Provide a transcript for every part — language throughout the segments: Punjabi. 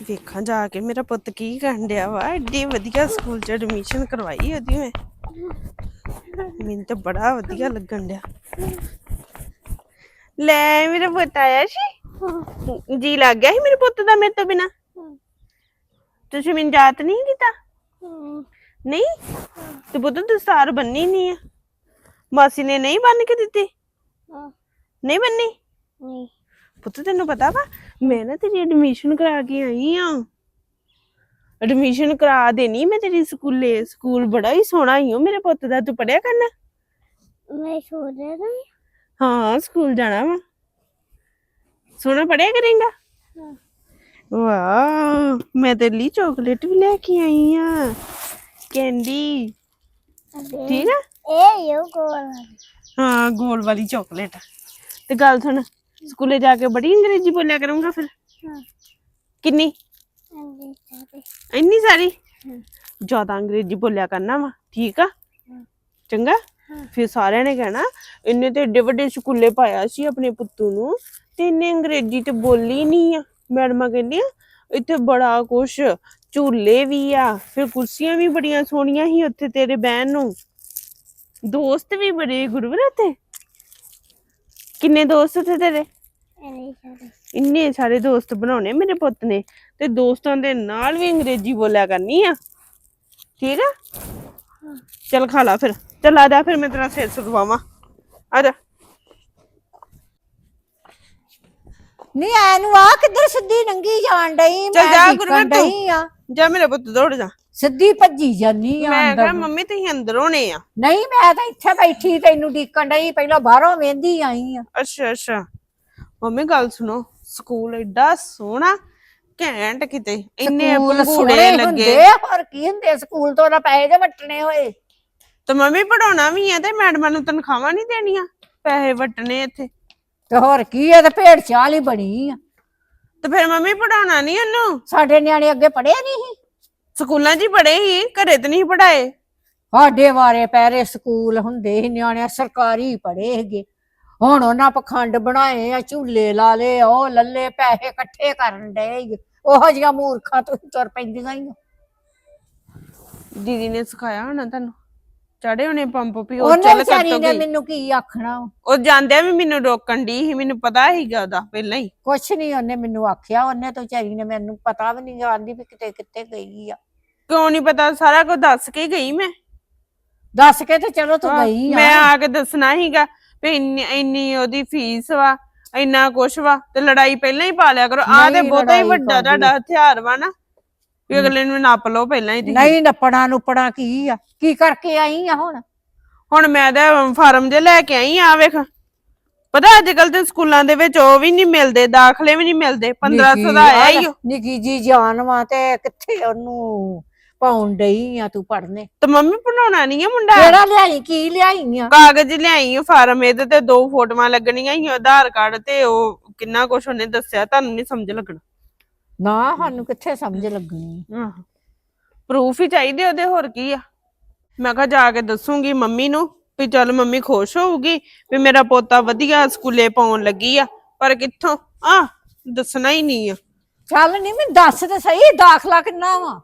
ਵੇਖਾਂ ਜਾ ਕੇ ਮੇਰਾ ਪੁੱਤ ਕੀ ਕਰਨ ਡਿਆ ਵਾ? ਏਡੀ ਵਧੀਆ ਸਕੂਲ ਚ ਐਡਮਿਸ਼ਨ ਕਰਵਾਈ ਉਹਦੀ ਮੈਂ। ਮੈਨੂੰ ਤਾਂ ਬੜਾ ਵਧੀਆ ਲੱਗਣ ਡਿਆ। ਲੈ ਮੇਰਾ ਪੁੱਤ ਆਇਆ ਸੀ। ਜੀ ਲੱਗ ਗਿਆ ਸੀ ਮੇਰੇ ਪੁੱਤ ਦਾ ਮੇਰੇ ਤੋਂ ਬਿਨਾ। ਤੁਸੀਂ ਮੈਨੂੰ ਜਾਤ ਨਹੀਂ ਕੀਤਾ? ਨਹੀਂ? ਤੇ ਪੁੱਤ ਦਸਤਾਰ ਬੰਨੀ ਨਹੀਂ ਆ। ਮਾਸੀ ਨੇ ਨਹੀਂ ਬੰਨ ਕੇ ਦਿੱਤੀ? ਨਹੀਂ ਬੰਨੀ? ਪੁੱਤ ਤੈਨੂੰ ਪਤਾ ਵਾ ਮੈਂ ਨਾ ਤੇਰੀ ਐਡਮਿਸ਼ਨ ਕਰਾ ਕੇ ਆਈ ਆ। ਐਡਮਿਸ਼ਨ ਕਰਾ ਦੇਣੀ ਮੈਂ ਤੇਰੀ ਸਕੂਲੇ ਸਕੂਲ ਬੜਾ ਹੀ ਸੋਹਣਾ ਹੀ ਹੋ ਮੇਰੇ ਪੁੱਤ ਦਾ ਤੂੰ ਪੜਿਆ ਕਰਨਾ? ਮੈਂ ਸੋਹਣਾ ਨਾ ਹਾਂ ਸਕੂਲ ਜਾਣਾ ਵਾ। ਸੋਹਣਾ ਪੜਿਆ ਕਰੇਗਾ? ਵਾਹ ਮੈਂ ਤੇਰੇ ਲਈ ਚਾਕਲੇਟ ਵੀ ਲੈ ਕੇ ਆਈ ਆ। ਕੈਂਡੀ ਠੀਕ ਆ? ਇਹ ਯੋ ਗੋਲ ਹਾਂ ਗੋਲ ਵਾਲੀ ਚਾਕਲੇਟ ਤੇ ਗੱਲ ਸੁਣ ਸਕੂਲੇ ਜਾ ਕੇ ਬੜੀ ਅੰਗਰੇਜ਼ੀ ਬੋਲਿਆ ਕਰੂੰਗਾ ਫਿਰ। ਕਿੰਨੀ? ਇੰਨੀ ਸਾਰੀ? ਜ਼ਿਆਦਾ ਅੰਗਰੇਜ਼ੀ ਬੋਲਿਆ ਕਰਨਾ ਵਾ ਠੀਕ ਆ? ਚੰਗਾ? ਫਿਰ ਸਾਰਿਆਂ ਨੇ ਕਹਿਣਾ ਇੰਨੇ ਤੇ ਏਡੇ ਵੱਡੇ ਸਕੂਲੇ ਪਾਇਆ ਸੀ ਆਪਣੇ ਪੁੱਤੂ ਨੂੰ ਤੇ ਇੰਨੇ ਅੰਗਰੇਜ਼ੀ ਤੇ ਬੋਲੀ ਨਹੀਂ ਆ। ਮੈਡਮਾਂ ਆ ਇੱਥੇ ਬੜਾ ਕੁਛ ਝੂਲੇ ਵੀ ਆ ਫਿਰ ਕੁਰਸੀਆਂ ਵੀ ਬੜੀਆਂ ਸੋਹਣੀਆਂ ਸੀ ਉੱਥੇ ਤੇਰੇ ਬਹਿਣ ਨੂੰ। ਦੋਸਤ ਵੀ ਬੜੇ ਗੁਰਵਰ ਉੱਥੇ। ਕਿੰਨੇ ਦੋਸਤ ਥੇ ਤੇਰੇ? ਇੰਨੇ ਸਾਰੇ। ਦੋਸਤ ਬਣਾਉਣੇ ਮੇਰੇ ਪੁੱਤ ਨੇ। ਤੇ ਦੋਸਤਾਂ ਦੇ ਨਾਲ ਵੀ ਅੰਗਰੇਜ਼ੀ ਬੋਲਿਆ ਕਰਨੀ ਆ। ਠੀਕ ਆ? ਚਲ ਖਾ ਲਾ ਫਿਰ। ਚਲ ਆ ਜਾ ਫਿਰ ਮੈਂ ਤੇਰਾ ਸਿਰ ਸੁਧਵਾਵਾਂ ਆ ਜਾ। ਨਹੀਂ ਐਨੂੰ ਆ ਕਿੱਧਰ ਸਿੱਧੀ ਨੰਗੀ ਜਾਣ ਡਈ? ਮੈਂ ਚਲ ਜਾ ਗੁਰਮਤ ਤੂੰ। ਜਾ ਮੇਰੇ ਪੁੱਤ ਦੌੜ ਜਾ। ਸਿੱਧੀ ਭੱਜੀ ਜਾਨੀ ਆ ਮੈਂ ਅੰਦਰ ਕਿਹਾ ਮੰਮੀ ਤੁਸੀਂ ਅੰਦਰ ਹੋਣੇ ਆ? ਨਹੀਂ ਮੈਂ ਤਾਂ ਇੱਥੇ ਬੈਠੀ ਤੈਨੂੰ ਡੀਕਣ ਡਈ ਪਹਿਲਾਂ ਬਾਹਰੋਂ ਵੇਂਦੀ ਆਈ ਆ। ਅੱਛਾ ਅੱਛਾ। ਮੰਮੀ ਗੱਲ ਸੁਣੋ ਸਕੂਲ ਐਡਾ ਸੋਹਣਾ ਘੈਂਟ ਕਿਤੇ। ਇੰਨੇ ਸਕੂਲ ਸੋਹਣੇ ਲੱਗੇ। ਹੁੰਦੇ ਆ, ਹੋਰ ਕੀ ਹੁੰਦੇ ਸਕੂਲ ਤੋਂ ਨਾ ਪੈਸੇ ਦੇ ਵਟਣੇ ਹੋਏ। ਤੇ ਮੰਮੀ ਪੜਾਉਣਾ ਵੀ ਆ ਤੇ ਮੈਡਮਾਂ ਨੂੰ ਤਨਖਾਹਾਂ ਨਹੀਂ ਦੇਣੀਆਂ? ਪੈਸੇ ਵਟਣੇ ਇੱਥੇ। ਤੇ ਹੋਰ ਕੀ ਆ ਤੇ ਭੇਡ ਚਾਲ ਹੀ ਬਣੀ ਆ। ਤੇ ਫਿਰ ਮੰਮੀ ਪੜਾਉਣਾ ਨਹੀਂ ਉਹਨੂੰ? ਸਾਡੇ ਨਿਆਣੇ ਅੱਗੇ ਪੜ੍ਹੇ ਨਹੀਂ ਸੀ। ਸਕੂਲਾਂ 'ਚ ਹੀ ਪੜੇ ਹੀ ਘਰੇ ਤੇ ਨਹੀਂ ਪੜਾਏ ਸਾਡੇ ਵਾਰੇ ਪੈਰੇ ਸਕੂਲ ਹੁੰਦੇ ਸੀ ਨਿਆਣੇ ਸਰਕਾਰੀ ਪੜ੍ਹੇ ਹੈਗੇ ਹੁਣ ਉਹਨਾਂ ਪਖੰਡ ਬਣਾਏ ਆ ਝੂਲੇ ਲਾ ਲਏ ਉਹ ਲੱਲੇ ਪੈਸੇ ਇਕੱਠੇ ਕਰਨ ਡਏ ਉਹੋ ਜਿਹੀਆਂ ਮੂਰਖਾਂ ਤੋਂ ਤੁਰ ਪੈਂਦੀਆਂ ਹੀ। ਦੀਦੀ ਨੇ ਸਿਖਾਇਆ ਹੋਣਾ ਤੁਹਾਨੂੰ? ਚੜੇ ਹੋਣੇ ਪੰਪ ਵੀ ਉਹ ਉਹਨੇ ਚੱਲ ਵਿਚਾਰੀ ਨੇ ਗਈ ਮੈਨੂੰ ਕੀ ਆਖਣਾ ਉਹ ਜਾਂਦਿਆਂ ਵੀ ਮੈਨੂੰ ਰੋਕਣ ਦੀ ਸੀ ਮੈਨੂੰ ਪਤਾ ਸੀਗਾ ਉਹਦਾ ਪਹਿਲਾਂ ਹੀ। ਕੁਛ ਨਹੀਂ ਉਹਨੇ ਮੈਨੂੰ ਆਖਿਆ ਉਹਨੇ ਤਾਂ ਵਿਚਾਰੀ ਨੇ ਮੈਨੂੰ ਪਤਾ ਵੀ ਨਹੀਂ ਜਾਣਦੀ ਵੀ ਕਿਤੇ ਕਿੱਥੇ ਗਈ ਆ। ਕਿਉਂ ਨਹੀਂ ਪਤਾ? ਸਾਰਾ ਕੁਝ ਦੱਸ ਕੇ ਗਈ ਮੈਂ। ਦੱਸ ਕੇ ਤੇ ਚਲੋ ਤੂੰ ਹਾਂ, ਗਈ ਮੈਂ ਆ ਆ ਕੇ ਦੱਸਣਾ ਸੀਗਾ ਵੀ ਇੰਨੀ ਇੰਨੀ ਉਹਦੀ ਫੀਸ ਵਾ ਇੰਨਾ ਕੁਛ ਵਾ ਤੇ ਲੜਾਈ ਪਹਿਲਾਂ ਹੀ ਪਾ ਲਿਆ ਕਰੋ। ਆ ਤੇ ਨਹੀਂ, ਬਹੁਤਾ ਹੀ ਲੜਾਈ ਵੱਡਾ ਕਾਹਦੀ? ਤੁਹਾਡਾ ਹਥਿਆਰ ਵਾ ਨਾ ਵੀ ਅਗਲੇ ਨੂੰ ਨੱਪ ਲਓ ਪਹਿਲਾਂ ਹੀ ਤੁਸੀਂ। ਨਹੀਂ ਨੱਪਣਾ ਨੁੱਪਣਾ ਕੀ ਆ? ਕੀ ਕਰਕੇ ਆਈ ਆ ਹੁਣ? ਹੁਣ ਮੈਂ ਤਾਂ ਫਾਰਮ ਜੇ ਲੈ ਕੇ ਆਈ ਆ ਵੇਖ। ਪਤਾ ਅੱਜ ਕੱਲ ਤੇ ਸਕੂਲਾਂ ਦੇ ਵਿੱਚ ਉਹ ਵੀ ਨਹੀਂ ਮਿਲਦੇ ਦਾਖਲੇ ਵੀ ਨਹੀਂ ਮਿਲਦੇ 1500 ਦਾ ਆਇਆ ਹੀ ਉਹ। ਨਿੱਕੀ ਜੀ ਜਾਨ ਵਾ ਤੇ ਕਿੱਥੇ ਉਹਨੂੰ? ਪਾਉਣ ਡਈ ਆ ਤੂੰ ਪੜਨੇ ਤੇ ਮੰਮੀ ਪੜਾਉਣਾ ਨਹੀਂ ਆ ਮੁੰਡਾ? ਕਿਹੜਾ ਲਿਆਈ ਕੀ ਲਿਆਈ ਆ? ਕਾਗਜ਼ ਲਿਆਈ ਉਹ ਫਾਰਮ ਇਹਦੇ ਤੇ ਦੋ ਫੋਟੋਆਂ ਲੱਗਣੀਆਂ ਹੀ ਆਧਾਰ ਕਾਰਡ ਤੇ ਉਹ ਕਿੰਨਾ ਕੁਛ ਉਹਨੇ ਦੱਸਿਆ ਤੁਹਾਨੂੰ ਨਹੀਂ ਸਮਝ ਲੱਗਣਾ। ਨਾ ਸਾਨੂੰ ਕਿੱਥੇ ਸਮਝ ਲੱਗਣੀ? ਪ੍ਰੂਫ ਹੀ ਚਾਹੀਦੇ ਉਹਦੇ ਹੋਰ ਕੀ ਆ? ਮੈਂ ਕਿਹਾ ਜਾ ਕੇ ਦੱਸੂਗੀ ਮੰਮੀ ਨੂੰ ਵੀ ਚੱਲ ਮੰਮੀ ਖੁਸ਼ ਹੋਊਗੀ ਵੀ ਮੇਰਾ ਪੋਤਾ ਵਧੀਆ ਸਕੂਲੇ ਪਾਉਣ ਲੱਗੀ ਆ ਪਰ ਕਿੱਥੋਂ? ਆ ਦੱਸਣਾ ਹੀ ਨਹੀਂ ਆ। ਚੱਲ ਨਹੀਂ ਮੈਂ ਦੱਸ ਤੇ ਸਹੀ ਦਾਖਲਾ ਕਿੰਨਾ ਵਾ?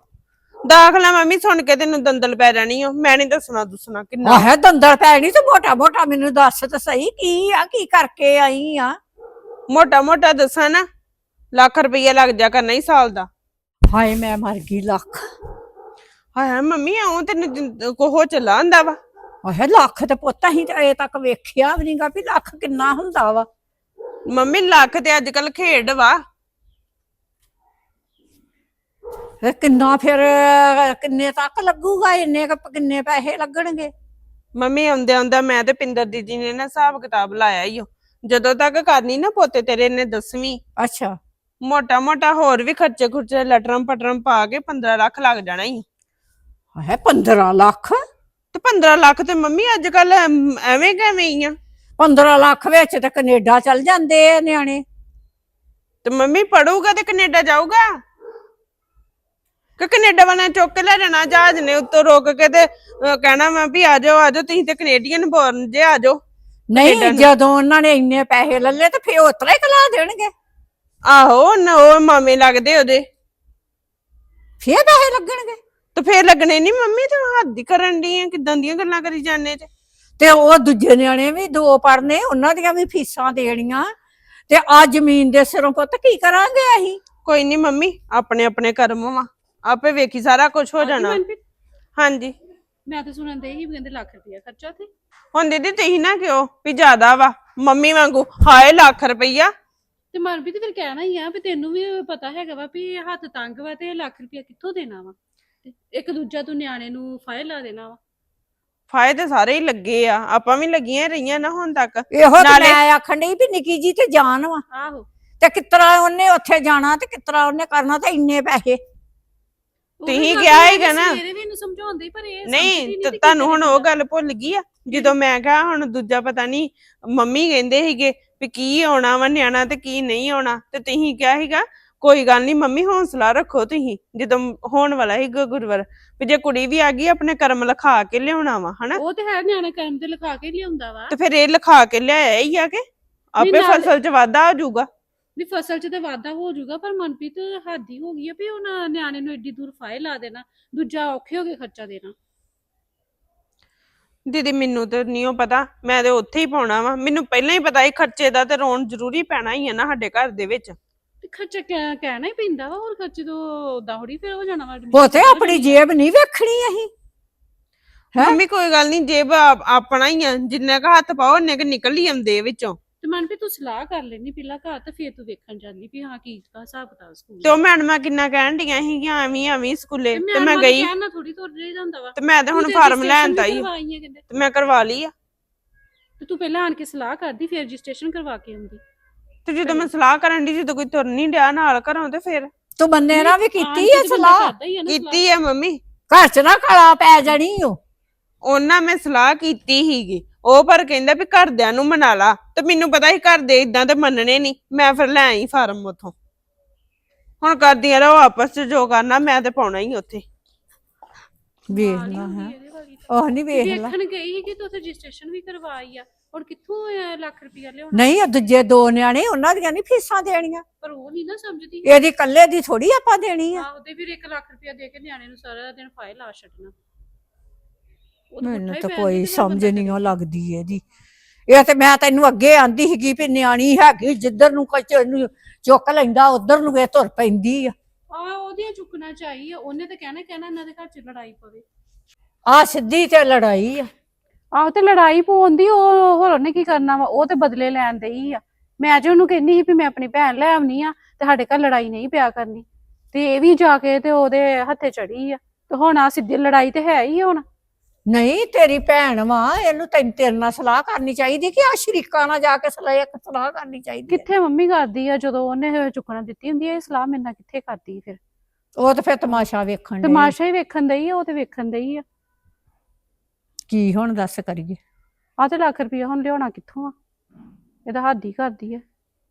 ਦਾਖਲਾ ਮੰਮੀ ਸੁਣ ਕੇ ਤੈਨੂੰ ਦੰਦਲ ਪੈ ਜਾਣੀ ਆ। ਮੈਂ ਨਹੀਂ ਦੱਸਣਾ ਦੱਸਣਾ ਕਿੰਨਾ। ਆਹੇ ਦੰਦਲ ਪੈਣੀ ਤੇ ਮੋਟਾ ਮੋਟਾ ਮੈਨੂੰ ਦੱਸ ਤੇ ਸਹੀ ਕੀ ਆ ਕੀ ਕਰਕੇ ਆਈ ਆ। ਮੋਟਾ ਮੋਟਾ ਦੱਸਾਂ ਨਾ ਲੱਖ ਰੁਪਈਆ ਲੱਗ ਜਾ ਕਰਨਾ ਹੀ ਸਾਲ ਦਾ। ਹਾਏ ਮੈਂ ਮਰ ਗਈ ਲੱਖ। ਹਾਏ ਹਾਏ ਮੰਮੀ ਆਉਂ ਤੈਨੂੰ ਜਿੰਦ- ਕੋਹ ਚਲਾ ਹੁੰਦਾ ਵਾ। ਆਹੇ ਲੱਖ ਤੇ ਪੁੱਤ ਅਸੀਂ ਤੇ ਅਜੇ ਤੱਕ ਵੇਖਿਆ ਵੀ ਨਹੀਂਗਾ ਵੀ ਲੱਖ ਕਿੰਨਾ ਹੁੰਦਾ ਵਾ। ਮੰਮੀ ਲੱਖ ਤੇ ਅੱਜ ਕੱਲ ਖੇਡ ਵਾ। ਫਿਰ ਕਿੰਨਾ ਫਿਰ ਕਿੰਨੇ ਤੱਕ ਲੱਗੂਗਾ? ਇੰਨੇ ਕੁ ਕਿੰਨੇ ਪੈਸੇ ਲੱਗਣਗੇ? ਮੰਮੀ ਆਉਂਦੇ ਆਉਂਦਾ ਮੈਂ ਤੇ ਪਿੰਦਰ ਦੀਦੀ ਨੇ ਨਾ ਹਿਸਾਬ ਕਿਤਾਬ ਲਾਇਆ ਹੀ ਜਦੋਂ ਤੱਕ ਕਰਨੀ ਨਾ ਪੋਤੇ ਤੇਰੇ ਨੇ ਦਸਵੀਂ। ਅੱਛਾ। ਮੋਟਾ ਮੋਟਾ ਹੋਰ ਵੀ ਖਰਚੇ ਖੁਰਚੇ ਲਟਰਮ ਪਟਰਮ ਪਾ ਕੇ 15 ਲੱਖ ਲੱਗ ਜਾਣਾ ਹੀ ਹੈ 15 ਲੱਖ? ਤੇ 15 ਲੱਖ ਤੇ ਮੰਮੀ ਅੱਜ ਕੱਲ ਐਵੇਂ ਕਿਵੇਂ ਹੀ ਆ? 15 ਲੱਖ ਵਿੱਚ ਤੇ ਕੈਨੇਡਾ ਚਲ ਜਾਂਦੇ ਆ ਨਿਆਣੇ। ਤੇ ਮੰਮੀ ਪੜੂਗਾ ਤੇ ਕੈਨੇਡਾ ਜਾਊਗਾ? ਕਿ ਕੈਨੇਡਾ ਵਾਲਾ ਚੁੱਕ ਕੇ ਲੈ ਜਾਣਾ ਜਹਾਜ਼ ਨੇ ਉੱਤੋਂ ਰੋਕ ਕੇ ਤੇ ਅਹ, ਕਹਿਣਾ ਮੈਂ ਵੀ ਆ ਜਾਓ ਆ ਜਾਓ ਤੁਸੀਂ ਤੇ ਕੈਨੇਡੀਅਨ ਬੋਰਨ ਜੇ ਆ ਜਾਓ। ਨਹੀਂ ਜਦੋਂ ਉਹਨਾਂ ਨੇ ਇੰਨੇ ਪੈਸੇ ਲੱਲੇ ਤੇ ਫੇਰ ਉਤਰਾ ਹੀ ਕਲਾ ਦੇਣਗੇ। ਆਹੋ ਨ- ਉਹ ਮਾਮੇ ਲੱਗਦੇ ਉਹਦੇ। ਫੇਰ ਪੈਸੇ ਲੱਗਣਗੇ। ਤੇ ਫੇਰ ਲੱਗਣੇ ਨਹੀਂ ਮੰਮੀ ਤੂੰ ਹੱਦ ਹੀ ਕਰਨ ਦੀ ਆ ਕਿਦਾਂ ਦੀਆਂ ਗੱਲਾਂ ਕਰੀ ਜਾਂਦੇ ਤੇ ਤੇ ਉਹ ਦੂਜੇ ਨਿਆਣੇ ਵੀ ਦੋ ਪੜਨੇ ਉਹਨਾਂ ਦੀਆਂ ਵੀ ਫੀਸਾਂ ਦੇਣੀਆਂ। ਤੇ ਆ ਜ਼ਮੀਨ ਦੇ ਸਿਰੋਂ ਪੁੱਤ ਕੀ ਕਰਾਂਗੇ ਅਸੀਂ? ਕੋਈ ਨਹੀਂ ਮੰਮੀ ਆਪਣੇ ਆਪਣੇ ਕਰਮ ਵਾ। ਆਪੇ ਵੇਖੀ ਸਾਰਾ ਕੁਝ ਹੋ ਜਾਣਾ। ਮਨਪ੍ਰੀਤ, ਹਾਂਜੀ। ਮੈਂ ਤਾਂ ਸੁਣਨ ਦੇ ਹੀ ਵੀ ਕਹਿੰਦੇ ਲੱਖ ਰੁਪਇਆ ਖਰਚਾ ਤੇ ਹੁਣ ਦੀਦੀ ਤੁਸੀਂ ਨਾ ਕਿਉਂ ਵੀ ਜ਼ਿਆਦਾ ਵਾ ਮੰਮੀ ਵਾਂਗੂ ਹਾਏ ਲੱਖ ਰੁਪਈਆ। ਤੇ ਮਨਪ੍ਰੀਤ ਫਿਰ ਕਹਿਣਾ ਹੀ ਆ ਵੀ ਤੈਨੂੰ ਵੀ ਪਤਾ ਹੈਗਾ ਵਾ ਵੀ ਇਹ ਹੱਥ ਤੰਗ ਵਾ ਤੇ ਇਹ ਲੱਖ ਰੁਪਇਆ ਕਿੱਥੋਂ ਦੇਣਾ ਵਾ। ਤੇ ਇੱਕ ਦੂਜਾ ਤੂੰ ਨਿਆਣੇ ਨੂੰ ਫਾਇਲ ਲਾ ਦੇਣਾ ਵਾ। ਫਾਇਦੇ ਸਾਰੇ ਹੀ ਲੱਗੇ ਆ ਆਪਾਂ ਵੀ ਲੱਗੀਆਂ ਰਹੀਆਂ ਨਾ ਹੁਣ ਤੱਕ। ਇਹੋ ਤੇ ਨਾਲੇ- ਮੈਂ ਆਖਣ ਡਈ ਵੀ ਨਿੱਕੀ ਜੀ ਤੇ ਜਾਨ ਵਾ। ਆਹੋ। ਤੇ ਕਿਤਰਾ ਉਹਨੇ ਉੱਥੇ ਜਾਣਾ ਤੇ ਕਿਤਰਾ ਉਹਨੇ ਕਰਨਾ ਤੇ ਇੰਨੇ ਪੈਸੇ। ਤੁਸੀਂ ਕਿਹਾ ਸੀਗਾ ਨਾ। ਸਵੇਰੇ ਵੀ ਇਹਨੂੰ ਸਮਝਾਉਂਦੇ ਪਰ ਇਹ ਨਹੀਂ ਤੇ ਤੁਹਾਨੂੰ ਹੁਣ ਉਹ ਗੱਲ ਭੁੱਲ ਗਈ ਆ ਜਦੋਂ ਮੈਂ ਕਿਹਾ ਹੁਣ ਦੂਜਾ ਪਤਾ ਨਹੀਂ ਮੰਮੀ ਕਹਿੰਦੇ ਸੀਗੇ ਵੀ ਕੀ ਆਉਣਾ ਵਾ ਨਿਆਣਾ ਤੇ ਕੀ ਨਹੀਂ ਆਉਣਾ ਤੇ ਤੁਸੀਂ ਕਿਹਾ ਸੀਗਾ ਕੋਈ ਗੱਲ ਨਹੀਂ ਮੰਮੀ ਹੌਸਲਾ ਰੱਖੋ ਤੁਸੀਂ ਜਦੋਂ ਹੋਣ ਵਾਲਾ ਸੀਗਾ ਗੁਰਵਰ ਵੀ ਜੇ ਕੁੜੀ ਵੀ ਆ ਗਈ ਆਪਣੇ ਕਰਮ ਲਿਖਾ ਕੇ ਲਿਆਉਣਾ ਵਾ ਹਨਾ? ਉਹ ਤੇ ਹੈ ਨਿਆਣੇ ਕੰਮ ਤੇ ਲਿਖਾ ਕੇ ਲਿਆਉਂਦਾ ਵਾ। ਤੇ ਫਿਰ ਇਹ ਲਿਖਾ ਕੇ ਲਿਆਇਆ ਹੀ ਆ ਕੇ? ਆਪੇ ਫਸਲ 'ਚ ਵਾਧਾ ਹੋ ਜਾਊਗਾ। ਵੀ ਫਸਲ 'ਚ ਤੇ ਵਾਧਾ ਹੋ ਜਾਊਗਾ ਪਰ ਮਨਪ੍ਰੀਤ ਹੱਦ ਹੀ ਹੋ ਗਈ ਆ ਵੀ ਉਹ ਨਾ ਨਿਆਣੇ ਨੂੰ ਏਡੀ ਦੂਰ ਫਾਇਲ ਲਾ ਦੇਣਾ ਦੂਜਾ ਔਖੇ ਹੋ ਕੇ ਖਰਚਾ ਦੇਣਾ। ਦੀਦੀ ਮੈਨੂੰ ਤੇ ਨਹੀਂ ਉਹ ਪਤਾ ਮੈਂ ਤੇ ਉੱਥੇ ਹੀ ਪਾਉਣਾ ਵਾ। ਮੈਨੂੰ ਪਹਿਲਾਂ ਹੀ ਪਤਾ ਸੀ ਖਰਚੇ ਦਾ ਤੇ ਰੋਣ ਜ਼ਰੂਰੀ ਪੈਣਾ ਹੀ ਆ ਨਾ ਸਾਡੇ ਘਰ ਦੇ ਵਿੱਚ। ਤੇ ਖਰਚਾ ਕਹਿ- ਕਹਿਣਾ ਹੀ ਪੈਂਦਾ ਵਾ ਹੋਰ ਖਰਚੇ ਤੋਂ ਉਦਾਂ ਥੋੜੀ ਫਿਰ ਹੋ ਜਾਣਾ ਵਾ admission ਪੋਤੇ ਆਪਣੀ। ਜੇਬ ਨਹੀਂ ਵੇਖਣੀ ਅਸੀਂ। ਹੈਂ? ਮੰਮੀ ਕੋਈ ਗੱਲ ਨਹੀਂ ਜੇਬ ਆਪ- ਆਪਣਾ ਹੀ ਆ। ਜਿੰਨੇ ਕ ਹੱਥ ਪਾਓ ਉਹਨੇ ਕ ਨਿਕਲ ਹੀ ਆਉਂਦੇ ਵਿੱਚੋਂ। ਤੇ ਮਨਪ੍ਰੀਤ ਤੂੰ ਸਲਾਹ ਕਰ ਲੈਣੀ ਪਹਿਲਾਂ ਘਰ ਤੇ ਫਿਰ ਤੂੰ ਵੇਖਣ ਜਾਂਦੀ ਵੀ ਹਾਂ ਕੀ ਦਾ ਹਿਸਾਬ ਕਿਤਾਬ ਸਕੂਲ ਤੇ ਉਹ ਮੈਡਮਾਂ ਕਿੰਨਾ ਕਹਿਣ ਡੀਆਂ ਸੀਗੀਆਂ ਐਵੇਂ ਐਵੇਂ ਸਕੂਲੇ ਤੇ ਮੈਂ ਗਈ। ਕਹਿਣਾ ਥੋੜੀ ਤੁਰ ਜਾਈ ਜਾਂਦਾ ਵਾ। ਤੇ ਮੈਂ ਤੇ ਹੁਣ ਤੂੰ ਫਾਰਮ ਲੈਣ ਵੀ ਆ। ਕਹਿੰਦੇ। ਤੇ ਮੈਂ ਕਰਵਾ ਲਈ ਆ। ਤੇ ਤੂੰ ਪਹਿਲਾਂ ਆਣ ਕੇ ਸਲਾਹ ਕਰਦੀ ਫਿਰ ਰਜਿਸਟ੍ਰੇਸ਼ਨ ਕਰਵਾ ਕੇ ਆਉਂਦੀ। ਤੇ ਜਦੋਂ ਮੈਂ ਸਲਾਹ ਕਰਨ ਦੀ ਜਦੋਂ ਕੋਈ ਤੁਰ ਨਹੀਂ ਡਿਆ ਨਾਲ ਘਰੋਂ ਤੇ ਫਿਰ ਤੂੰ ਬੰਦੇ ਨਾਲ ਵੀ ਕੀਤੀ ਤੇ ਹੀ ਨਾ ਸਲਾਹ। ਕੀਤੀ ਆ ਮੰਮੀ। ਘਰ ਚ ਨਾ ਕਲਾ ਪੈ ਜਾਣੀ ਓ। ਉਹਨਾਂ ਮੈਂ ਸਲਾਹ ਕੀਤੀ ਹੀਗੀ ਉਹ ਪਰ ਕਹਿੰਦਾ ਵੀ ਘਰਦਿਆਂ ਨੂੰ ਮਨਾ ਲਾ ਤੇ ਮੈਨੂੰ ਪਤਾ ਸੀ ਘਰ ਦੇ ਇਦਾਂ ਤੇ ਮੰਨਣੇ ਨਹੀਂ ਮੈਂ ਫਿਰ ਲੈ ਆਈ ਫਾਰਮ ਉਥੋਂ। ਹੁਣ ਕਰਦੀਆਂ ਰਹੋ ਆਪਸ ਚ ਜੋ ਕਰਨਾ ਮੈਂ ਤੇ ਪਾਉਣਾ ਹੀ ਉੱਥੇ। ਵੇਖ ਹੀ ਲਾ ਹੈ। ਉਹ ਨਹੀਂ ਵੇਖ ਲਾ। ਵੇਖਣ ਗਈ ਸੀ ਕਿ ਤੂੰ ਉੱਥੇ ਰਜਿਸਟ੍ਰੇਸ਼ਨ ਵੀ ਕਰਵਾਈ ਆ ਹੁਣ ਕਿੱਥੋਂ ਅਹ, ਲੱਖ ਰੁਪਇਆ ਲਿਆਉਣਾ? ਨਹੀਂ ਉਹ ਦੂਜੇ ਦੋ ਨਿਆਣੇ ਉਹਨਾਂ ਦੀਆਂ ਨਹੀਂ ਫੀਸਾਂ ਦੇਣੀਆਂ। ਪਰ ਉਹ ਨਹੀਂ ਨਾ ਸਮਝਦੀ। ਇਹਦੀ ਕੱਲੇ ਦੀ ਥੋੜੀ ਆਪਾਂ ਦੇਣੀ ਆ। ਆਹੋ ਤੇ ਫਿਰ 1 ਲੱਖ ਰੁਪਇਆ ਦੇ ਕੇ ਨਿਆਣੇ ਨੂੰ ਸਾਰਾ ਦਿਨ ਫਾਇਲ ਆ ਛੱਡਣਾ। ਮੈਨੂੰ ਤਾਂ ਕੋਈ ਸਮਝ ਨਹੀਂ ਉਹ ਲੱਗਦੀ ਇਹਦੀ। ਇਹ ਤੇ ਮੈਂ ਤੈਨੂੰ ਅੱਗੇ ਆਂਦੀ ਸੀਗੀ ਵੀ ਨਿਆਣੀ ਹੈਗੀ ਜਿੱਧਰ ਨੂੰ ਕਚ ਨੂੰ ਚੁੱਕ ਲੈਂਦਾ ਉਧਰ ਨੂੰ ਇਹ ਤੁਰ ਪੈਂਦੀ ਆ। ਆ ਉਹਦੀਆਂ ਚੁੱਕਣਾ ਚਾਹੀਏ ਉਹਨੇ ਤਾਂ ਕਹਿਣਾ ਕਹਿਣਾ ਇਹਨਾਂ ਦੇ ਘਰ 'ਚ ਲੜਾਈ ਪਵੇ। ਆ ਸਿੱਧੀ ਤੇ ਲੜਾਈ ਆ। ਆਹੋ ਤੇ ਲੜਾਈ ਪਵਾਉਂਦੀ ਉਹ ਹੋਰ ਉਹਨੇ ਕੀ ਕਰਨਾ ਵਾ? ਉਹ ਤੇ ਬਦਲੇ ਲੈਣ ਦੇਈ ਆ। ਮੈਂ ਜੇ ਉਹਨੂੰ ਕਹਿੰਦੀ ਸੀ ਵੀ ਮੈਂ ਆਪਣੀ ਭੈਣ ਲੈ ਆਉਣੀ ਆ ਤੇ ਸਾਡੇ ਘਰ ਲੜਾਈ ਨਹੀਂ ਪਿਆ ਕਰਨੀ। ਤੇ ਇਹ ਵੀ ਜਾ ਕੇ ਤੇ ਉਹਦੇ ਹੱਥੇ ਚੜੀ ਆ। ਤੇ ਹੁਣ ਆ ਸਿੱਧੀ ਲੜਾਈ ਤੇ ਹੈ ਹੀ ਹੁਣ। ਨਹੀਂ ਤੇਰੀ ਭੈਣ ਵਾ ਇਹਨੂੰ ਤੈਨੂੰ ਤੇਰੇ ਨਾਲ ਸਲਾਹ ਕਰਨੀ ਚਾਹੀਦੀ ਕਿ ਆ ਸ਼ਰੀਕਾਂ ਨਾਲ ਜਾ ਕੇ ਸਲਾਹ ਸਲਾਹ ਕਰਨੀ ਚਾਹੀਦੀ। ਕਿੱਥੇ ਮੰਮੀ ਕਰਦੀ ਆ ਜਦੋਂ ਉਹਨੇ ਚੁੱਕਣਾ ਦਿੱਤੀ ਹੁੰਦੀ ਆ ਇਹ ਸਲਾਹ ਮੇਰੇ ਨਾਲ ਕਿੱਥੇ ਕਰਦੀ ਫਿਰ? ਉਹ ਤਾਂ ਫਿਰ ਤਮਾਸ਼ਾ ਵੇਖਣ ਡਏ। ਤਮਾਸ਼ਾ ਹੀ ਵੇਖਣ ਦਈ ਆ ਉਹ ਤੇ ਵੇਖਣ ਦਈ ਆ। ਕੀ ਹੁਣ ਦੱਸ ਕਰੀਏ? ਆ ਤੇ ਲੱਖ ਰੁਪਇਆ ਹੁਣ ਲਿਆਉਣਾ ਕਿੱਥੋਂ ਆ? ਇਹਦਾ ਹੱਦ ਹੀ ਕਰਦੀ ਆ।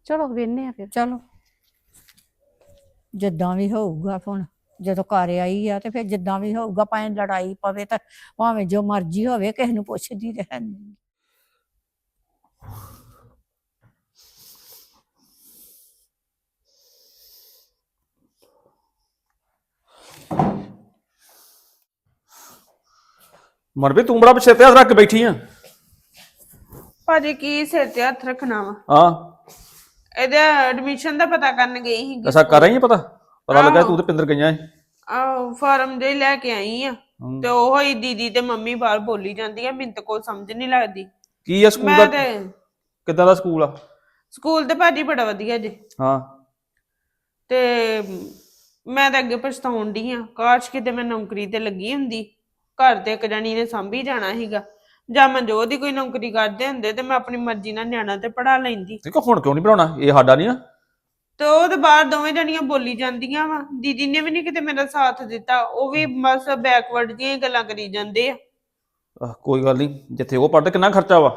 ਚਲੋ ਵੇਨੇ ਆ ਫਿਰ। ਚਲੋ। ਜਿੱਦਾਂ ਵੀ ਹੋਊਗਾ ਹੁਣ। ਜਦੋਂ ਘਰ ਆਈ ਆ ਤੇ ਫਿਰ ਜਿੱਦਾਂ ਵੀ ਹੋਊਗਾ ਭਾਵੇਂ ਲੜਾਈ ਪਵੇ ਤਾਂ ਭਾਵੇਂ ਜੋ ਮਰਜ਼ੀ ਹੋਵੇ ਕਿਸੇ ਨੂੰ ਪੁੱਛਦੀ ਤੇ ਹੈ ਨਹੀਂ ਮਨਵੀ ਤੂੰ ਬੜਾ ਪਿੱਛੇ ਤੇ ਹੱਥ ਰੱਖ ਕੇ ਬੈਠੀ ਆ। ਭਾਜੀ ਕੀ ਸਿਰ ਤੇ ਹੱਥ ਰੱਖਣਾ ਵਾ? ਹਾਂ। ਇਹਦੇ ਐਡਮਿਸ਼ਨ ਦਾ ਪਤਾ ਕਰਨ ਗਈ ਸੀ ਐਸਾ ਕਰ ਰਹੀ ਆ ਪਤਾ? ਪਤਾ ਲੱਗਾ ਆਹੋ। ਤੂੰ ਤੇ ਪਿੰਦਰ ਗਈਆਂ ਸੀ। ਆ ਫਾਰਮ ਦੇ ਲੈ ਕੇ ਆਈ ਆ। ਹਮ। ਤੇ ਉਹ ਹੀ ਦੀਦੀ ਤੇ ਮੰਮੀ ਬਾਹਰ ਬੋਲੀ ਜਾਂਦੀ ਆ ਮੈਨੂੰ ਤਾਂ ਕੋਈ ਸਮਝ ਨਹੀਂ ਲੱਗਦੀ। ਕੀ ਆ ਸਕੂਲ ਮੈਂ ਦਾ? ਤੇ ਕਿੱਦਾਂ ਦਾ ਸਕੂਲ ਆ? ਸਕੂਲ ਤੇ ਭਾਜੀ ਬੜਾ ਵਧੀਆ ਜੀ। ਹਾਂ। ਤੇ ਮੈਂ ਤਾਂ ਅੱਗੇ ਪਛਤਾਉਣ ਡਈ ਆ ਕਾਸ਼ ਕਿਤੇ ਮੈਂ ਨੌਕਰੀ ਤੇ ਲੱਗੀ ਹੁੰਦੀ। ਘਰ ਤੇ ਇੱਕ ਜਣੀ ਨੇ ਸੰਭੀ ਜਾਣਾ ਸੀਗਾ। ਜਾਂ ਮਨਜੋਤ ਦੀ ਕੋਈ ਨੌਕਰੀ ਕਰਦੇ ਹੁੰਦੇ ਤੇ ਮੈਂ ਆਪਣੀ ਮਰਜ਼ੀ ਨਾਲ ਨਿਆਣਾ ਤੇ ਪੜਾ ਲੈਂਦੀ। ਆ ਹੁਣ ਕਿਉਂ ਨਹੀਂ ਬਣਾਉਣਾ ਇਹ ਸਾਡਾ ਨਹੀਂ ਆ ਤੇ ਉਹ ਤੇ ਬਾਹਰ ਦੋਵੇਂ ਜਣੀਆਂ ਬੋਲੀ ਜਾਂਦੀਆਂ ਵਾ। ਦੀਦੀ ਨੇ ਵੀ ਨਹੀਂ ਕਿਤੇ ਮੇਰਾ ਸਾਥ ਦਿੱਤਾ ਉਹ ਵੀ ਬਸ ਬੈਕਵਰਡ ਦੀਆਂ ਹੀ ਗੱਲਾਂ ਕਰੀ ਜਾਂਦੇ ਆ। ਆਹ, ਕੋਈ ਗੱਲ ਨਹੀਂ ਜਿੱਥੇ ਉਹ ਪੜਦੇ ਕਿੰਨਾ ਖਰਚਾ ਵਾ?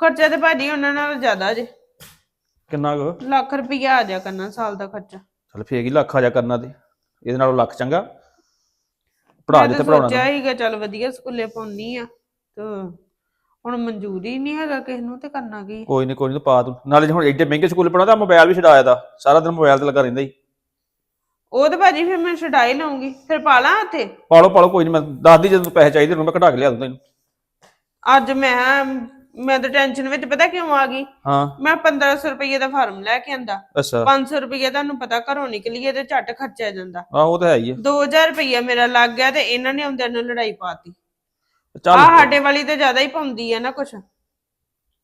ਖਰਚਾ ਤੇ ਭਾਜੀ ਉਹਨਾਂ ਨਾਲ ਜ਼ਿਆਦਾ ਜੇ। ਕਿੰਨਾ ਕੁ? ਲੱਖ ਰੁਪਈਆ ਆ ਜਾ ਕਰਨਾ ਸਾਲ ਦਾ ਖਰਚਾ। ਚਲ ਫੇਰ ਹੀ ਲੱਖ ਆ ਜਾ ਕਰਨਾ ਤੇ ਇਹਦੇ ਨਾਲੋਂ ਲੱਖ ਚੰਗਾ। ਪੜਾ ਮੈਂ ਦੇ ਤੇ ਤਾਂ ਪੜਾਉਣਾ ਸੋਚਿਆ ਸੀਗਾ ਚੱਲ ਵਧੀਆ ਸਕੂਲੇ ਪਾਉਣੀ ਆ ਤੇ ਹੁਣ ਮਨਜ਼ੂਰੀ ਨਹੀਂ ਹੈਗਾ ਕਿਸ ਨੂੰ ਤੇ ਕਰਨਾ ਕੀ ਕੋਈ ਨਹੀਂ ਕੋਈ ਨਹੀਂ ਪਾ ਤੂੰ। ਨਾਲੇ ਜੇ ਹੁਣ ਐਡੇ ਮਹਿੰਗੇ ਸਕੂਲ ਪੜਾਉਂਦਾ ਮੋਬਾਈਲ ਵੀ ਛਡਾਇਆ ਦਾ ਸਾਰਾ ਦਿਨ ਮੋਬਾਈਲ ਤੇ ਲੱਗਾ ਰਹਿੰਦਾ ਹੀ ਉਹ ਤੇ ਭਾਜੀ ਫਿਰ ਮੈਂ ਛਡਾ ਹੀ ਲਵਾਂਗੀ ਫਿਰ ਪਾ ਲਾਂ ਉੱਥੇ? ਪਾਲੋ ਪਾਲੋ ਕੋਈ ਨਹੀਂ ਮੈਂ ਦੱਸਦੀ ਜਦੋਂ ਪੈਸੇ ਚਾਹੀਦੇ ਹੋਣ ਮੈਂ ਕਢਾ ਕੇ ਲਿਆ ਦੂੰ ਤੈਨੂੰ ਅੱਜ ਮੈਂ ਮੈਂ ਤਾਂ ਟੈਨਸ਼ਨ ਵਿੱਚ ਪਤਾ ਕਿਉਂ ਆ ਗਈ? ਹਾਂ। ਮੈਂ 1500 ਰੁਪਏ ਦਾ ਫਾਰਮ ਲੈ ਕੇ ਆਂਦਾ। ਅੱਛਾ। 500 ਰੁਪਏ ਤੁਹਾਨੂੰ ਪਤਾ ਘਰੋਂ ਨਿਕਲੀਏ ਤੇ ਝੱਟ ਖਰਚਿਆ ਜਾਂਦਾ। ਆਹ ਉਹ ਤਾਂ ਹੈ ਹੀ ਆ। 2000 ਰੁਪਏ ਮੇਰਾ ਲੱਗ ਗਿਆ ਤੇ ਇਹਨਾਂ ਨੇ ਆਉਂਦਿਆਂ ਨੂੰ ਲੜਾਈ ਪਾਤੀ ਚੱਲ ਆ ਸਾਡੇ ਵਾਲੀ ਤੇ ਜ਼ਿਆਦਾ ਹੀ ਪਾਉਂਦੀ ਆ ਨਾ ਕੁਛ।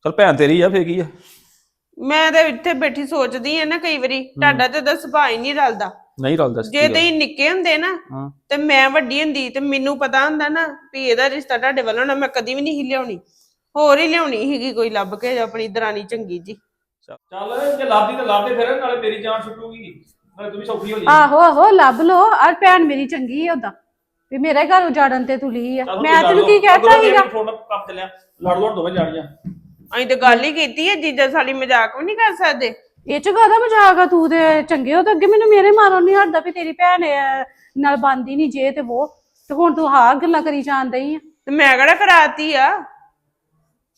ਚੱਲ ਭੈਣ ਤੇਰੀ ਆ ਫੇਰ ਕੀ ਆ? ਮੈਂ ਤੇ ਇੱਥੇ ਬੈਠੀ ਸੋਚਦੀ ਆ ਨਾ ਕਈ ਵਾਰੀ ਤੁਹਾਡਾ ਤੇ ਦਾ ਸੁਭਾਅ ਹੀ ਨਹੀਂ ਰਲਦਾ। ਨਹੀਂ ਰਲਦਾ ਜੇ ਤੁਸੀਂ ਨਿੱਕੇ ਹੁੰਦੇ ਨਾ ਹਾਂ। ਤੇ ਮੈਂ ਵੱਡੀ ਹੁੰਦੀ ਤੇ ਮੈਨੂੰ ਪਤਾ ਹੁੰਦਾ ਨਾ ਵੀ ਇਹਦਾ ਰਿਸ਼ਤਾ ਤੁਹਾਡੇ ਵੱਲੋਂ ਨਾ ਮੈਂ ਕਦੀ ਵੀ ਨਹੀਂ ਸੀ ਲਿਆਉਣੀ। ਹੋਰ ਹੀ ਲਿਆਉਣੀ ਸੀਗੀ ਕੋਈ ਲੱਭ ਕੇ ਆਪਣੀ ਦਰਾਣੀ ਚੰਗੀ ਜੀ। ਚੱਲ। ਜੇ ਲੱਭਦੀ ਤਾਂ ਲੱਭਦੇ ਫਿਰ ਨਾਲੇ ਮੇਰੀ ਜਾਨ ਛੁੱਟੂਗੀ। ਨਾਲੇ ਤੂੰ ਵੀ ਸੌਖੀ ਹੋ ਆਹੋ ਆਹੋ ਲੱਭ ਲੋ ਔਰ ਭੈਣ ਮੇਰੀ ਚੰਗੀ ਆ ਉਦਾਂ ਵੀ ਮੇਰੇ ਘਰ ਉਜਾੜਨ ਤੇ ਤੁਲੀ ਆ। ਮੈਂ ਤੈਨੂੰ ਕੀ ਕਹਿਤਾ ਸੀਗਾ? ਫੋਨ ਕੰਮ ਚੱਲਿਆ ਲੜ ਲੜ ਦੋਵੇਂ ਜਾਣੀਆਂ। ਅਸੀਂ ਤੇ ਗੱਲ ਹੀ ਕੀਤੀ ਹੈ ਜੀਜਾ ਸਾਲੀ ਮਜ਼ਾਕ ਵੀ ਨਹੀਂ ਕਰ ਸਕਦੇ। ਇਹ ਚ ਕਾਹਦਾ ਮਜ਼ਾਕ ਆ? ਤੂੰ ਤੇ ਚੰਗੇ ਹੋ ਤਾਂ ਅੱਗੇ ਮੈਨੂੰ ਮੇਰੇ ਮਾਰੋਂ ਨਹੀਂ ਹਟਦਾ ਵੀ ਤੇਰੀ ਭੈਣ ਨਾਲ ਬੰਦੀ ਨਹੀਂ ਜੇ ਤੇ ਉਹ ਤੇ ਹੁਣ ਤੂੰ ਹਾਂ ਗੱਲਾਂ ਕਰੀ ਜਾਂਦੀ ਆ। ਤੇ ਮੈਂ ਕਿਹੜਾ ਕਰਾਤੀ ਆ?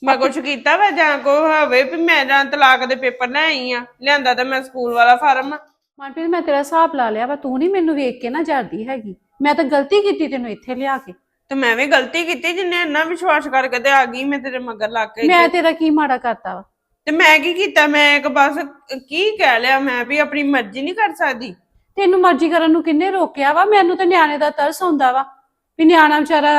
ਮੈਂ ਕੁਛ ਕੀਤਾ ਵਾ ਜਾਂ ਕੋ ਹੋਵੇ ਵੀ ਮੈਂ ਜਾਂ ਤਲਾਕ ਦੇ ਪੇਪਰ ਲੈ ਆਈ ਆ। ਲਿਆਂਦਾ ਤਾਂ ਮੈਂ ਸਕੂਲ ਵਾਲਾ ਫਾਰਮ ਮਨਪ੍ਰੀਤ ਮੈਂ ਤੇਰਾ ਹਿਸਾਬ ਲਾ ਲਿਆ ਵਾ ਤੂੰ ਨਹੀਂ ਮੈਨੂੰ ਵੇਖ ਕੇ ਨਾ ਜਰਦੀ ਹੈਗੀ। ਮੈਂ ਤਾਂ ਗਲਤੀ ਕੀਤੀ ਤੈਨੂੰ ਇੱਥੇ ਲਿਆ ਕੇ। ਤੇ ਮੈਂ ਵੀ ਗਲਤੀ ਕੀਤੀ ਜਿੰਨੇ ਇੰਨਾ ਵਿਸ਼ਵਾਸ ਕਰਕੇ ਤੇ ਆ ਗਈ ਮੈਂ ਤੇਰੇ ਮਗਰ ਲੱਗ ਕੇ ਮੈਂ ਤੇਰਾ ਕੀ ਮਾੜਾ ਕਰਤਾ ਵਾ? ਤੇ ਮੈਂ ਕੀ ਕੀਤਾ? ਮੈਂ ਇੱਕ ਬਸ ਕੀ ਕਹਿ ਲਿਆ? ਮੈਂ ਵੀ ਆਪਣੀ ਮਰਜ਼ੀ ਨਹੀਂ ਕਰ ਸਕਦੀ। ਤੈਨੂੰ ਮਰਜ਼ੀ ਕਰਨ ਨੂੰ ਕਿੰਨੇ ਰੋਕਿਆ ਵਾ? ਮੈਨੂੰ ਤਾਂ ਨਿਆਣੇ ਦਾ ਤਰਸ ਆਉਂਦਾ ਵਾ। ਵੀ ਨਿਆਣਾ ਵਿਚਾਰਾ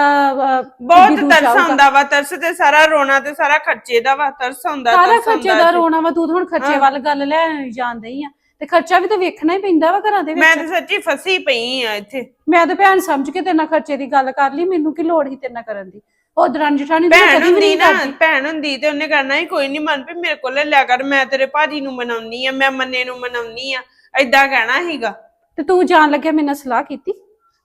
ਬਹੁਤ ਤਰਸ। ਆਉਂਦਾ ਵਾ। ਤਰਸ ਤੇ ਸਾਰਾ ਰੋਣਾ ਤੇ ਸਾਰਾ ਖਰਚੇ ਦਾ ਵਾ। ਤਰਸ ਆਉਂਦਾ ਸਾਰਾ ਖਰਚੇ ਦਾ। ਰੋਣਾ ਵਾ। ਤੂੰ ਤਾਂ ਹੁਣ ਖਰਚੇ। ਵੱਲ ਗੱਲ ਲੈ ਜਾਂਦੀ ਆ। ਤੇ ਖਰਚਾ ਵੀ ਤਾਂ ਵੇਖਣਾ ਹੀ ਪੈਂਦਾ ਵਾ ਘਰਾਂ ਦੇ ਮੈਂ ਵਿੱਚ। ਤਾਂ ਸੱਚੀ ਫਸੀ ਪਈ ਆ ਇੱਥੇ। ਮੈਂ ਤਾਂ ਭੈਣ ਸਮਝ ਕੇ ਤੇਰੇ ਨਾਲ ਖਰਚੇ ਦੀ ਗੱਲ ਕਰ ਲਈ ਮੈਨੂੰ ਕੀ ਲੋੜ ਸੀ ਤੇਰੇ ਨਾਲ ਕਰਨ ਦੀ? ਉਹ ਦਰਾਂ ਜਠਾਣੀ ਤਾਂ ਭੈਣ ਕਦੀ ਵੀ ਹੁੰਦੀ ਨਹੀਂ ਨਾ ਕਰਦੀ। ਭੈਣ ਹੁੰਦੀ ਤੇ ਉਹਨੇ ਕਰਨਾ ਹੀ ਕੋਈ ਨਹੀਂ ਮਨ ਵੀ ਮੇਰੇ ਕੋਲ ਲੈ ਲਿਆ ਕਰ ਮੈਂ ਤੇਰੇ ਭਾਜੀ ਨੂੰ ਮਨਾਉਣੀ ਆ ਮੈਂ ਮੰਨੇ ਨੂੰ ਮਨਾਉਣੀ ਆ। ਐਦਾਂ ਕਹਿਣਾ ਸੀਗਾ। ਤੇ ਤੂੰ ਜਾਣ ਲੱਗਿਆ ਮੇਰੇ ਨਾਲ ਸਲਾਹ ਕੀਤੀ?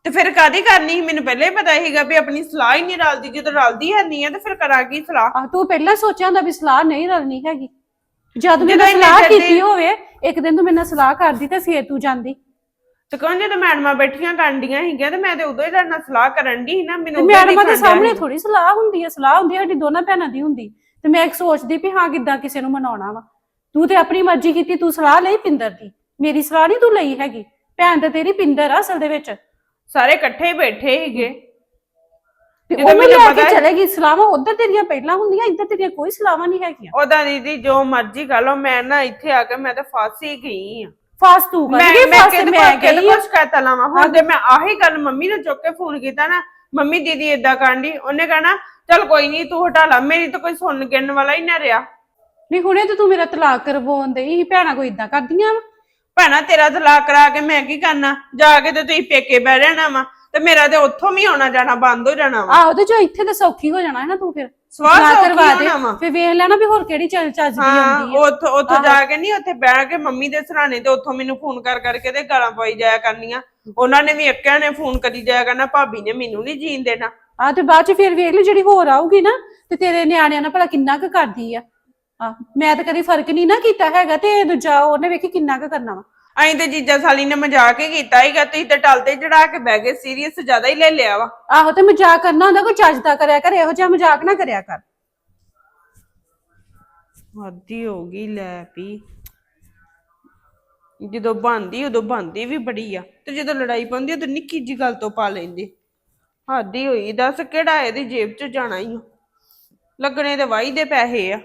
ਤੇ ਫਿਰ ਕਾਦੀ ਕਰਨੀ ਸੀ? ਮੈਨੂੰ ਪਹਿਲਾਂ ਹੀ ਪਤਾ ਸੀਗਾ ਵੀ ਆਪਣੀ ਸਲਾਹ ਹੀ ਨਹੀਂ ਰਲਦੀ ਜਦੋਂ ਰਲਦੀ ਹੈ ਨਹੀਂ ਆ ਤੇ ਫਿਰ ਕਰਾਂਗੀ ਸਲਾਹ? ਆ ਤੂੰ ਪਹਿਲਾਂ ਸੋਚਿਆ ਹੁੰਦਾ ਵੀ ਸਲਾਹ ਨਹੀਂ ਰਲਣੀ ਹੈਗੀ। ਜਦ ਜਦੋਂ ਮੈਂ ਇੰਨੇ ਸਲਾਹ ਚਿਰ ਦੀ- ਕੀਤੀ ਹੋਵੇ ਇੱਕ ਦਿਨ ਤੂੰ ਮੇਰੇ ਨਾਲ ਸਲਾਹ ਕਰਦੀ ਤੇ ਫੇਰ ਤੂੰ ਜਾਂਦੀ। ਤੇ ਕੌਣ ਜਦੋਂ ਮੈਡਮਾਂ ਬੈਠੀਆਂ ਕਾਂਡੀਆਂ ਸੀਗੀਆਂ ਤੇ ਮੈਂ ਤੇ ਉਦੋਂ ਹੀ ਤੁਹਾਡੇ ਨਾਲ ਸਲਾਹ ਕਰਨ ਦੀ ਸੀ ਨਾ ਤੇ ਮੈਨੂੰ ਉਦੋਂ ਹੀ ਮੈਡਮਾਂ ਦੇ ਸਾਹਮਣੇ। ਥੋੜੀ ਸਲਾਹ ਹੁੰਦੀ ਹੈ ਸਲਾਹ ਹੁੰਦੀ ਹੈ ਸਾਡੀ ਦੋਨਾਂ ਭੈਣਾਂ ਦੀ ਹੁੰਦੀ। ਤੇ ਮੈਂ ਇੱਕ ਸੋਚਦੀ ਵੀ ਹਾਂ ਕਿੱਦਾਂ ਕਿਸੇ ਨੂੰ ਮਨਾਉਣਾ ਵਾ। ਤੂੰ ਤੇ ਆਪਣੀ ਮਰਜ਼ੀ ਕੀਤੀ ਤੂੰ ਸਲਾਹ ਲਈ ਪਿੰਦਰ ਦੀ। ਮੇਰੀ ਸਲਾਹ ਨਹੀਂ ਤੂੰ ਲਈ ਹੈਗੀ। ਭੈਣ ਤਾਂ ਤੇਰੀ ਪਿੰਦਰ ਆ ਅਸਲ ਦੇ ਵਿੱਚ। ਸਾਰੇ ਇਕੱਠੇ ਹੀ ਬੈਠੇ ਸੀਗੇ। ਤੇ ਉਹ ਮੈਨੂੰ ਪਤਾ ਹੈ- ਚਲੇਗੀ ਸਲਾਹਾਂ ਉਧਰ ਤੇਰੀਆਂ ਪਹਿਲਾਂ ਹੁੰਦੀਆਂ ਇੱਧਰ ਤੇਰੀਆਂ ਕੋਈ ਸਲਾਹਾਂ ਨਹੀਂ ਹੈਗੀਆਂ। ਉਹਦਾ ਦੀਦੀ ਜੋ ਮਰਜ਼ੀ ਕਰ ਲਓ ਮੈਂ ਨਾ ਇੱਥੇ ਆ ਕੇ ਮੈਂ ਤਾਂ ਫਸ ਹੀ ਗਈ ਆ। ਫਾਸ ਤੂੰ ਮੈਂ ਕਰ ਗਈ ਮੈਂ ਫਾਸ ਕਿਹਦੇ ਮੈਂ ਕੋਲ ਕਿਹਦੇ ਗਈ। ਕੋਲ ਸ਼ਿਕਾਇਤ ਲਾਵਾਂ? ਹੁਣ ਜੇ ਮੈਂ ਆਹੀ ਗੱਲ ਮੰਮੀ ਨੂੰ ਚੁੱਕ ਕੇ ਫੋਨ ਕੀਤਾ ਨਾ ਮੰਮੀ ਦੀਦੀ ਏਦਾਂ ਕਾਂਡੀ ਉਹਨੇ ਕਹਣਾ ਚੱਲ ਕੋਈ ਨਹੀਂ ਤੂੰ ਹਟਾ ਲਾ ਮੇਰੀ ਤਾਂ ਕੋਈ ਸੁਣਨ ਗਿਣਨ ਵਾਲਾ ਹੀ ਨਾ ਰਿਹਾ। ਨਹੀਂ ਹੁਣੇ ਤੇ ਤੂੰ ਮੇਰਾ ਤਲਾਕ ਕਰਵਾਉਣ ਦੇ ਹੀ ਭੈਣਾਂ ਕੋਈ ਇਦਾਂ ਕਰਦੀਆਂ ਵਾ? ਭੈਣਾ ਤੇਰਾ ਤਲਾਕ ਕਰਾ ਕੇ ਮੈਂ ਕੀ ਕਰਨਾ? ਜਾ ਕੇ ਤੇ ਤੁਸੀਂ ਪੇਕੇ ਬਹਿ ਰਹਿਣਾ ਵਾ। ਤੇ ਮੇਰਾ ਤੇ ਉੱਥੋਂ ਵੀ ਆਉਣਾ ਜਾਣਾ ਬੰਦ ਹੋ ਜਾਣਾ ਵਾ। ਆਹੋ ਤੇ ਜੋ ਇੱਥੇ ਤੇ ਸੌਖੀ ਹੋ ਜਾਣਾ ਹੈ ਨਾ ਤੂੰ ਫਿਰ। ਸਵਾਹ ਸੌਖੀ ਕਰਵਾ ਦੇ ਹੋਣਾ ਵਾ। ਫਿਰ ਵੇਖ ਲੈਣਾ ਵੀ ਹੋਰ ਕਿਹੜੀ ਚੱਲ ਚੱਜਦੀ ਹਾਂ ਆਉਂਦੀ ਆ। ਉੱਥੋਂ ਉੱਥੋਂ ਜਾ ਕੇ ਨਹੀਂ ਉੱਥੇ ਬਹਿ ਕੇ ਮੰਮੀ ਦੇ ਸਰਾਣੇ ਤੇ ਉੱਥੋਂ ਮੈਨੂੰ ਫੋਨ ਕਰ ਕਰਕੇ ਤੇ ਗਾਲਾਂ ਪਾਈ ਜਾਇਆ ਕਰਨੀਆਂ। ਉਹਨਾਂ ਨੇ ਵੀ ਇੱਕਿਆਂ ਨੇ ਫੋਨ ਕਰੀ ਜਾਇਆ ਕਰਨਾ ਭਾਬੀ ਨੇ ਮੈਨੂੰ ਨਹੀਂ ਜੀਣ ਦੇਣਾ। ਆ ਤੇ ਬਾਅਦ ਚ ਫਿਰ ਵੇਖ ਲਈ ਜਿਹੜੀ ਹੋਰ ਆਊਗੀ ਨਾ ਤੇ ਤੇਰੇ ਨਿਆਣਿਆਂ ਨਾਲ ਭਲਾ ਕਿੰਨਾ ਕੁ ਕਰਦੀ ਆ। ਆ ਮੈਂ ਤਾਂ ਕਦੀ ਫ਼ਰਕ ਨਹੀਂ ਨਾ ਕੀਤਾ ਹੈਗਾ ਤੇ ਦੂਜਾ ਉਹਨੇ ਵੇਖੀ ਕਿੰਨਾ ਕੁ ਕਰਨਾ ਵਾ। ਅਹੀਂ ਤੇ ਜੀਜਾ ਸਾਲੀ ਨੇ ਮਜ਼ਾਕ ਹੀ ਕੀਤਾ ਸੀਗਾ ਤੁਸੀਂ ਤੇ ਟਲ ਤੇ ਚੜਾ ਕੇ ਬਹਿ ਗਏ ਸੀਰੀਅਸ ਜ਼ਿਆਦਾ ਹੀ ਲੈ ਲਿਆ ਵਾ। ਆਹੋ ਤੇ ਮਜ਼ਾਕ ਕਰਨਾ ਹੁੰਦਾ ਕੋਈ ਚੱਜਦਾ ਕਰਿਆ ਕਰ ਇਹੋ ਜਿਹਾ ਮਜ਼ਾਕ ਨਾ ਕਰਿਆ ਕਰ। ਹੱਦੀ ਹੋ ਗਈ ਲੈ ਪੀ ਜਦੋਂ ਬੰਦੀ ਉਦੋਂ ਬੰਦੀ ਵੀ ਬੜੀ ਆ। ਤੇ ਜਦੋਂ ਲੜਾਈ ਪੈਂਦੀ ਉਦੋਂ ਨਿੱਕੀ ਜੀ ਗੱਲ ਤੋਂ ਪਾ ਲੈਂਦੇ। ਹੱਦੀ ਹੋਈ ਦੱਸ ਕਿਹੜਾ ਇਹਦੀ ਜੇਬ 'ਚ ਜਾਣਾ ਹੀ ਲੱਗਣੇ ਤੇ ਵਾਈ ਦੇ ਪੈਸੇ ਆ।